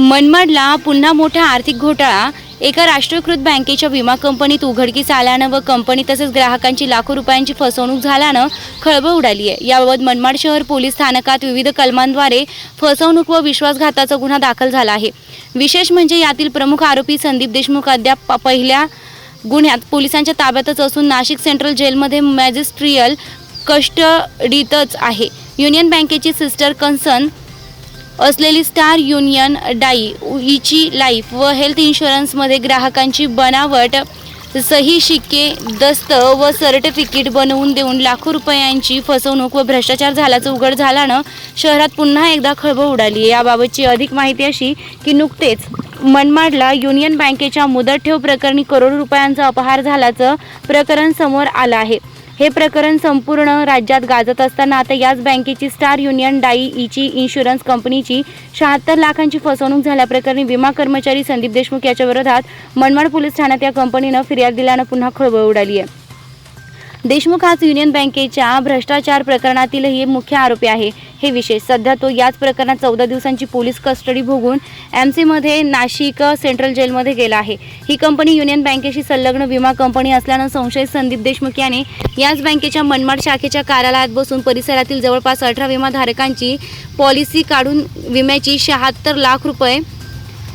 मनमाडला पुन्हा मोठा आर्थिक घोटाळा. एका राष्ट्रीयकृत बँकेच्या विमा कंपनीत उघडकीस आल्यानं व कंपनी तसेच ग्राहकांची लाखो रुपयांची फसवणूक झाल्यानं खळबळ उडाली आहे. याबाबत मनमाड शहर पोलीस स्थानकात विविध कलमांद्वारे फसवणूक व विश्वासघाताचा गुन्हा दाखल झाला आहे. विशेष म्हणजे यातील प्रमुख आरोपी संदीप देशमुख अद्याप पहिल्या गुन्ह्यात पोलिसांच्या ताब्यातच असून नाशिक सेंट्रल जेलमध्ये मॅजिस्ट्रियल कस्टडीतच आहे. युनियन बँकेची सिस्टर कन्सर्न असलेली star union Daiichi life व हेल्थ इन्शुरन्समध्ये ग्राहकांची बनावट सही शिक्के दस्त व सर्टिफिकेट बनवून देऊन लाखो रुपयांची फसवणूक व भ्रष्टाचार झाल्याचं उघड झाल्यानं शहरात पुन्हा एकदा खळबळ उडाली. याबाबतची अधिक माहिती अशी की नुकतेच मनमाडला युनियन बँकेच्या मुदत ठेव प्रकरणी करोडो रुपयांचा अपहार झाल्याचं प्रकरण समोर आलं आहे. हे प्रकरण संपूर्ण राज्यात गाजत असताना आता याच बँकेची star union Daiichi insurance कंपनीची शहात्तर लाखांची फसवणूक झाल्याप्रकरणी विमा कर्मचारी संदीप देशमुख याच्या विरोधात मनमाड पोलीस ठाण्यात या कंपनीनं फिर्याद दिल्यानं पुन्हा खळबळ उडाली आहे. देशमुख हाच युनियन बँकेच्या भ्रष्टाचार प्रकरणातीलही मुख्य आरोपी आहे. हे विशेष सध्या तो याच प्रकरणात चौदा दिवसांची पोलीस कस्टडी भोगून एम सीमध्ये नाशिक सेंट्रल जेलमध्ये गेला आहे. ही कंपनी युनियन बँकेशी संलग्न विमा कंपनी असल्यानं संशयित संदीप देशमुख याने याच बँकेच्या मनमाड शाखेच्या कार्यालयात बसून परिसरातील जवळपास अठरा विमाधारकांची पॉलिसी काढून विम्याची शहात्तर लाख रुपये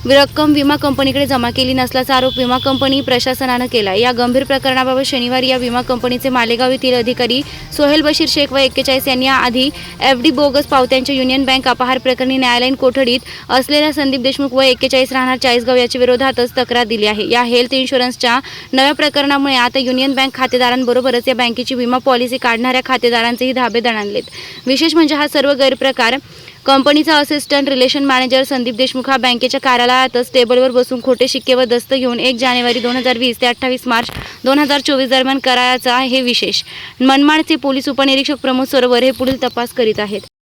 रक्कम विमा कंपनीकडे जमा केली नसल्याचा आरोप विमा कंपनी प्रशासनानं केला. या गंभीर प्रकरणाबाबत शनिवारी या विमा कंपनीचे मालेगाव येथील अधिकारी सोहेल बशीर शेख व एक्केचाळीस यांनी आधी एफ डी बोगस पावत्यांच्या युनियन बँक अपहार प्रकरणी न्यायालयीन कोठडीत असलेल्या संदीप देशमुख व एक्केचाळीस राहणार चाळीसगाव याच्या विरोधातच तक्रार दिली आहे. या हेल्थ इन्शुरन्सच्या नव्या प्रकरणामुळे आता युनियन बँक खातेदारांबरोबरच या बँकेची विमा पॉलिसी काढणाऱ्या खातेदारांचेही धाबे दणाणलेत. विशेष म्हणजे हा सर्व गैरप्रकार कंपनीचा assistant relation manager Sandeep Deshmukh हा बँकेच्या कार्यालयातच टेबलवर बसून खोटे शिक्के व दस्त घेऊन एक जानेवारी दोन हजार वीस ते अठ्ठावीस मार्च दोन हजार चोवीस दरम्यान करायचा हे विशेष. मनमाडचे पोलीस उपनिरीक्षक प्रमोद सरोवर हे पुढील तपास करीत आहेत.